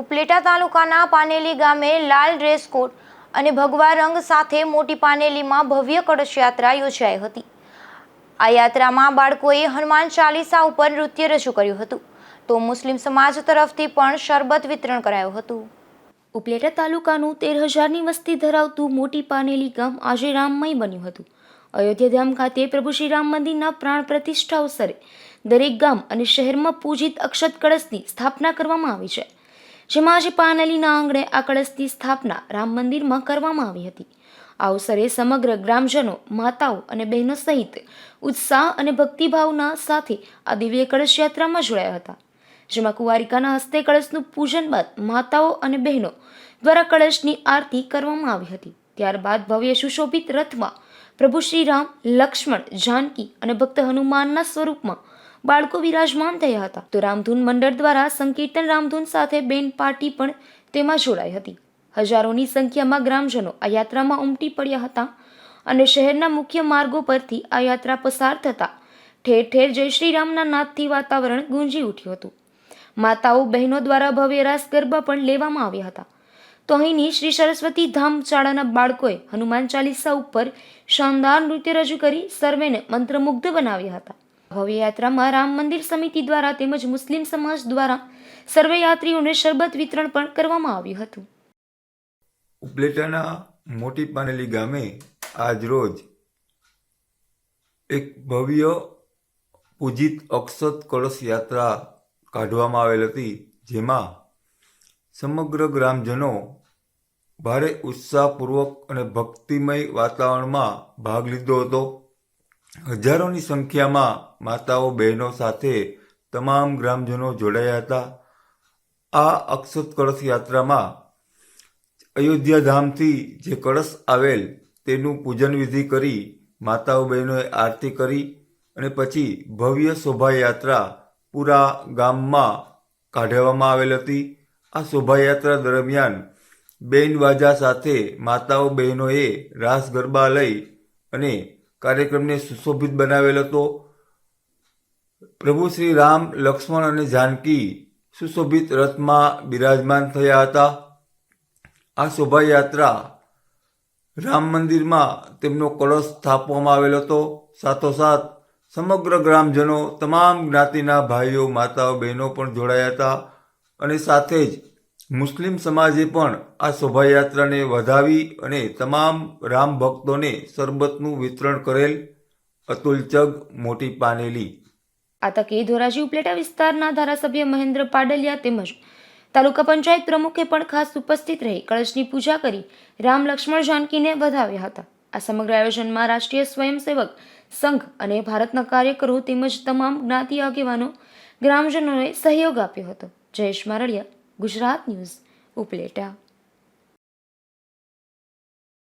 ઉપલેટા તાલુકાના પાનેલી ગામે લાલ dress code અને ભગવા રંગ સાથે મોટી પાનેલીમાં ભવ્ય કળશ યાત્રા યોજાઈ હતી. આ યાત્રામાં બાળકોએ હનુમાન ચાલીસા ઉપર નૃત્ય રજૂ કર્યું હતું. તો મુસ્લિમ સમાજ તરફથી પણ શરબત વિતરણ કરાયું હતું. ઉપલેટા તાલુકાનું તેર હજારની વસ્તી ધરાવતું મોટી પાનેલી ગામ આજે રામમય બન્યું હતું. અયોધ્યાધામ ખાતે પ્રભુ શ્રી રામ મંદિરના પ્રાણ પ્રતિષ્ઠા અવસરે દરેક ગામ અને શહેરમાં પૂજિત અક્ષત કળશની સ્થાપના કરવામાં આવી છે. જેમાં આજે પાનેલીના આંગણે આ કળશની સ્થાપના રામ મંદિરમાં કરવામાં આવી હતી. આ અવસરે સમગ્ર ગ્રામજનો, માતાઓ અને બહેનો સહિત ઉત્સાહ અને ભક્તિભાવના સાથે આ દિવ્ય કળશ યાત્રામાં જોડાયા હતા. જેમાં કુંવારિકાના હસ્તે કળશનું પૂજન બાદ માતાઓ અને બહેનો દ્વારા કળશની આરતી કરવામાં આવી હતી. ત્યારબાદ ભવ્ય સુશોભિત રથમાં પ્રભુ શ્રી રામ લક્ષ્મણ, જાનકી અને ભક્ત હનુમાનના સ્વરૂપમાં બાળકો વિરાજમાન થયા હતા. તો રામધૂન મંડળ દ્વારા સંકીર્તન રામધૂન સાથે બેન પાર્ટી પણ તેમાં જોડાઈ હતી. હજારોની સંખ્યામાં ગ્રામજનો આ યાત્રામાં ઉમટી પડ્યા હતા અને શહેરના મુખ્ય માર્ગો પરથી આ યાત્રા પસાર થતા ઠેર ઠેર જય શ્રીરામના નાદથી વાતાવરણ ગુંજી ઉઠ્યું હતું. માતાઓ, બહેનો દ્વારા ભવ્ય રાસ ગરબા પણ લેવામાં આવ્યા હતા. તો અહીંની શ્રી સરસ્વતી ધામ શાળાના બાળકોએ હનુમાન ચાલીસા ઉપર શાનદાર નૃત્ય રજૂ કરી સર્વેને મંત્રમુગ્ધ બનાવ્યા હતા. ભવ્ય યાત્રામાં રામ મંદિર સમિતિ દ્વારા તેમજ મુસ્લિમ સમાજ દ્વારા સર્વે યાત્રીઓને શરબત વિતરણ પણ કરવામાં આવ્યું હતું. ઉપલેટાના મોટી પાનેલી ગામે આજ રોજ એક ભવ્ય પૂજિત અક્ષત કળશ યાત્રા કાઢવામાં આવેલ હતી, જેમાં સમગ્ર ગ્રામજનો ભારે ઉત્સાહપૂર્વક અને ભક્તિમય વાતાવરણમાં ભાગ લીધો હતો. હજારોની સંખ્યામાં માતાઓ, બહેનો સાથે તમામ ગ્રામજનો જોડાયા હતા. આ અક્ષત કળશ યાત્રામાં અયોધ્યા ધામથી જે કળશ આવેલ તેનું પૂજન વિધિ કરી માતાઓ, બહેનોએ આરતી કરી અને પછી ભવ્ય શોભાયાત્રા પૂરા ગામમાં કાઢવામાં આવેલ હતી. આ શોભાયાત્રા દરમિયાન બેન બાજા સાથે માતાઓ, બહેનોએ રાસ ગરબા લઈ અને કાર્યક્રમને સુશોભિત બનાવેલ હતો. પ્રભુ શ્રી રામ, લક્ષ્મણ અને જાનકી સુશોભિત રથમાં બિરાજમાન થયા હતા. આ શોભાયાત્રા રામ મંદિરમાં તેમનો કળશ સ્થાપવામાં આવેલ હતો. સાથોસાથ સમગ્ર ગ્રામજનો, તમામ જ્ઞાતિના ભાઈઓ, માતાઓ, બહેનો પણ જોડાયા હતા અને સાથે જ મુસ્લિમ સમાજે પણ આ શોભાયાત્રાને વધાવી અને તમામ રામ ભક્તોને શરબતનું વિતરણ કરેલ અતુલ ચગ મોટી પાનેલી. આ તકે ધોરાજી ઉપલેટા વિસ્તારના ધારાસભ્ય મહેન્દ્ર પાડલિયા તેમજ તાલુકા પંચાયત પ્રમુખે પણ ખાસ ઉપસ્થિત રહી કળશની પૂજા કરી રામ લક્ષ્મણ જાનકીને વધાવ્યા હતા. આ સમગ્ર આયોજનમાં રાષ્ટ્રીય સ્વયંસેવક સંઘ અને ભારતના કાર્યકરો તેમજ તમામ જ્ઞાતિ આગેવાનો, ગ્રામજનોએ સહયોગ આપ્યો હતો. જયેશ મારડિયા ગુજરાત ન્યૂઝ ઉપલેટા